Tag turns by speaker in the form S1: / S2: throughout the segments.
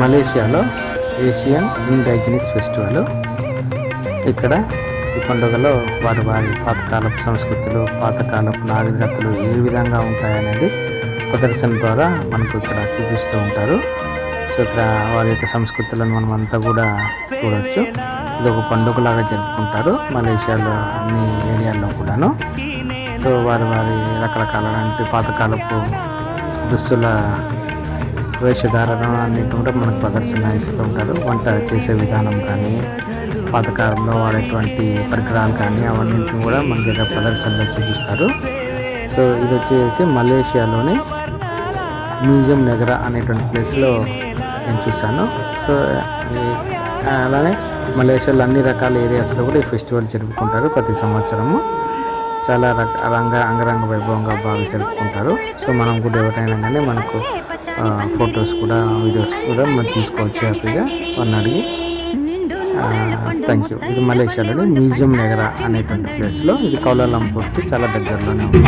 S1: మలేషియాలో Asian indigenous festival. ఇక్కడ ఈ పండుగలో వారి వారి పాతకాలపు సంస్కృతులు పాతకాలపు నాగరికతలు ఏ విధంగా ఉంటాయనేది ప్రదర్శన ద్వారా మనకు ఇక్కడ చూపిస్తూ ఉంటారు. సో ఇక్కడ వారి యొక్క సంస్కృతులను మనం అంతా కూడా చూడవచ్చు ఇది ఒక పండుగలాగా జరుపుకుంటారు మలేషియాలో అన్ని ఏరియాల్లో కూడాను. సో వారి వారి రకరకాలైన పాతకాలపు దుస్తుల వేషధారణ అన్నింటి కూడా మనకు ప్రదర్శన ఇస్తూ ఉంటారు. వంట చేసే విధానం కానీ పాతకాలంలో వాడేటువంటి పరికరాలు కానీ అవన్నింటిని కూడా మన దగ్గర ప్రదర్శనలో చూపిస్తారు. సో ఇది వచ్చేసి మలేషియాలోని మ్యూజియం నగర అనేటువంటి ప్లేస్లో నేను చూశాను. సో అలానే మలేషియాలో అన్ని రకాల ఏరియాస్లో కూడా ఈ ఫెస్టివల్ జరుపుకుంటారు ప్రతి సంవత్సరము. చాలా రంగ అంగరంగ వైభవంగా బాగా జరుపుకుంటారు సో మనం కూడా ఎవరైనా కానీ మనకు ఫొటోస్ కూడా వీడియోస్ కూడా మనం తీసుకోవచ్చు హ్యాపీగా వాళ్ళని అడిగి థ్యాంక్ యూ ఇది మలేషియాలోని మ్యూజియం నగర అనేటువంటి ప్లేస్లో ఇది కౌలాలంపూర్కి చాలా దగ్గరలోనే ఉంది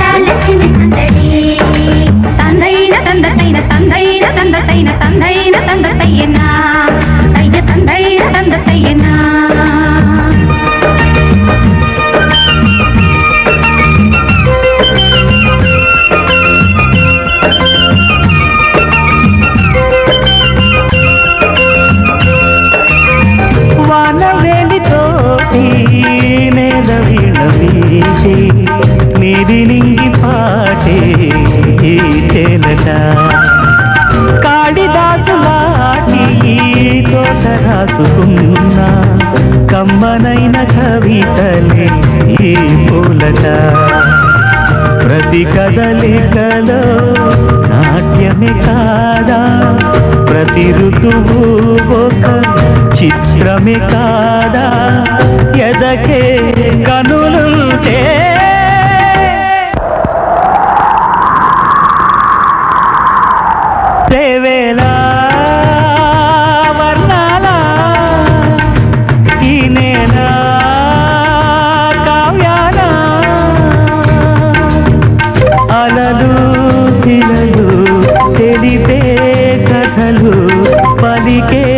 S2: రాసుకున్న కమ్మనైన కవితలే ఈ పూలట ప్రతి కదలికలో నాట్యమే కాదా? ప్రతి ఋతువు ఒక చిత్రమే కాదా? ఎదకే కనులుంటే పలికే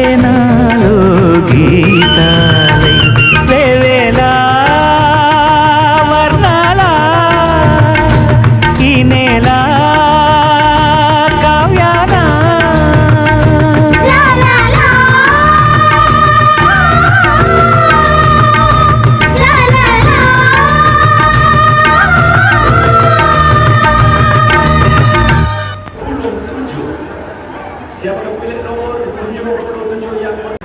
S3: Sembilan puluh tujuh yang kedua